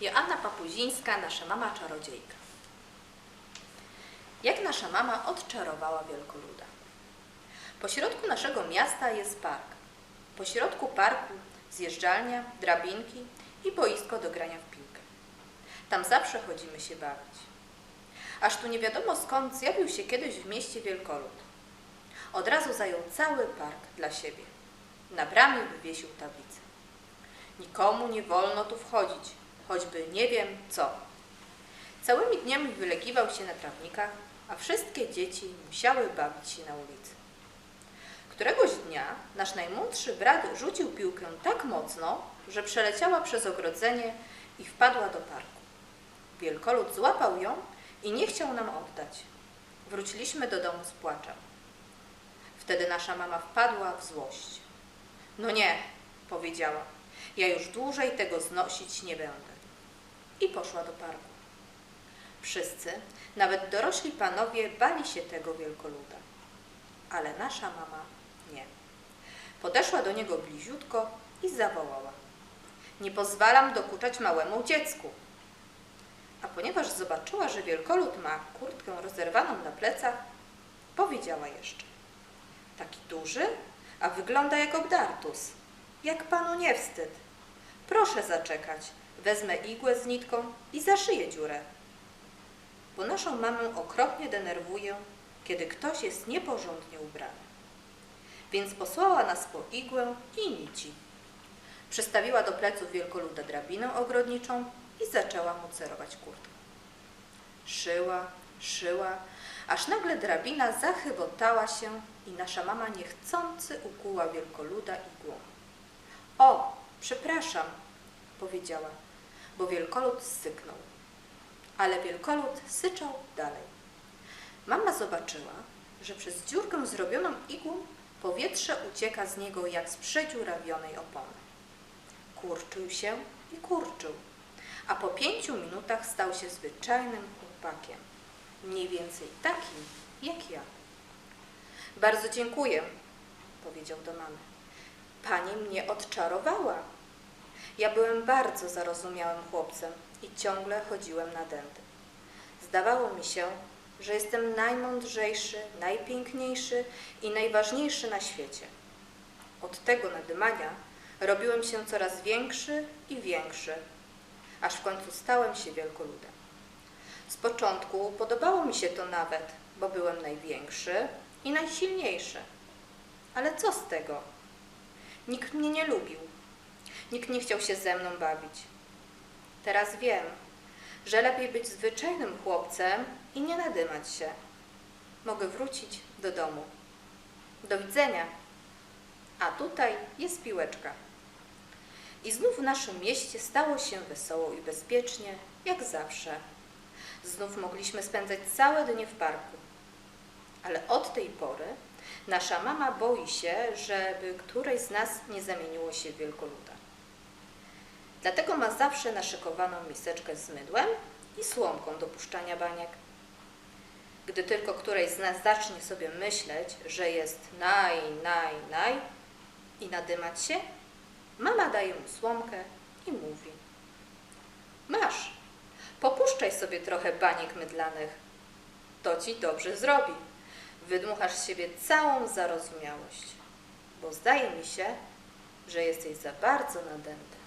Joanna Papuzińska, nasza mama czarodziejka. Jak nasza mama odczarowała wielkoluda? Po środku naszego miasta jest park. Po środku parku zjeżdżalnia, drabinki i boisko do grania w piłkę. Tam zawsze chodzimy się bawić. Aż tu nie wiadomo skąd zjawił się kiedyś w mieście wielkolud. Od razu zajął cały park dla siebie. Na bramie wywiesił tablicę. Nikomu nie wolno tu wchodzić, choćby nie wiem co. Całymi dniami wylegiwał się na trawnikach, a wszystkie dzieci musiały bawić się na ulicy. Któregoś dnia nasz najmłodszy brat rzucił piłkę tak mocno, że przeleciała przez ogrodzenie i wpadła do parku. Wielkolud złapał ją i nie chciał nam oddać. Wróciliśmy do domu z płaczem. Wtedy nasza mama wpadła w złość. No nie, powiedziała, ja już dłużej tego znosić nie będę. I poszła do parku. Wszyscy, nawet dorośli panowie, bali się tego wielkoluda. Ale nasza mama nie. Podeszła do niego bliziutko i zawołała. Nie pozwalam dokuczać małemu dziecku. A ponieważ zobaczyła, że wielkolud ma kurtkę rozerwaną na plecach, powiedziała jeszcze. Taki duży, a wygląda jak obdartus. Jak panu nie wstyd. Proszę zaczekać, wezmę igłę z nitką i zaszyję dziurę. Bo naszą mamę okropnie denerwuje, kiedy ktoś jest nieporządnie ubrany. Więc posłała nas po igłę i nici. Przystawiła do pleców wielkoluda drabinę ogrodniczą i zaczęła mu cerować kurtkę. Szyła, szyła, aż nagle drabina zachybotała się i nasza mama niechcący ukuła wielkoluda igłą. O, przepraszam, powiedziała, bo wielkolud syknął. Ale wielkolud syczał dalej. Mama zobaczyła, że przez dziurkę zrobioną igłą powietrze ucieka z niego jak z przedziurawionej opony. Kurczył się i kurczył, a po pięciu minutach stał się zwyczajnym chłopakiem, mniej więcej takim jak ja. Bardzo dziękuję, powiedział do mamy. Pani mnie odczarowała. Ja byłem bardzo zarozumiałym chłopcem i ciągle chodziłem na dęty. Zdawało mi się, że jestem najmądrzejszy, najpiękniejszy i najważniejszy na świecie. Od tego nadymania robiłem się coraz większy i większy, aż w końcu stałem się wielkoludem. Z początku podobało mi się to nawet, bo byłem największy i najsilniejszy. Ale co z tego? Nikt mnie nie lubił. Nikt nie chciał się ze mną bawić. Teraz wiem, że lepiej być zwyczajnym chłopcem i nie nadymać się. Mogę wrócić do domu. Do widzenia. A tutaj jest piłeczka. I znów w naszym mieście stało się wesoło i bezpiecznie, jak zawsze. Znów mogliśmy spędzać całe dnie w parku. Ale od tej pory nasza mama boi się, żeby któreś z nas nie zamieniło się w wielkoluda. Dlatego ma zawsze naszykowaną miseczkę z mydłem i słomką do puszczania baniek. Gdy tylko któreś z nas zacznie sobie myśleć, że jest naj, naj, naj i nadymać się, mama daje mu słomkę i mówi Masz, popuszczaj sobie trochę baniek mydlanych. To ci dobrze zrobi. Wydmuchasz z siebie całą zarozumiałość, bo zdaje mi się, że jesteś za bardzo nadęty.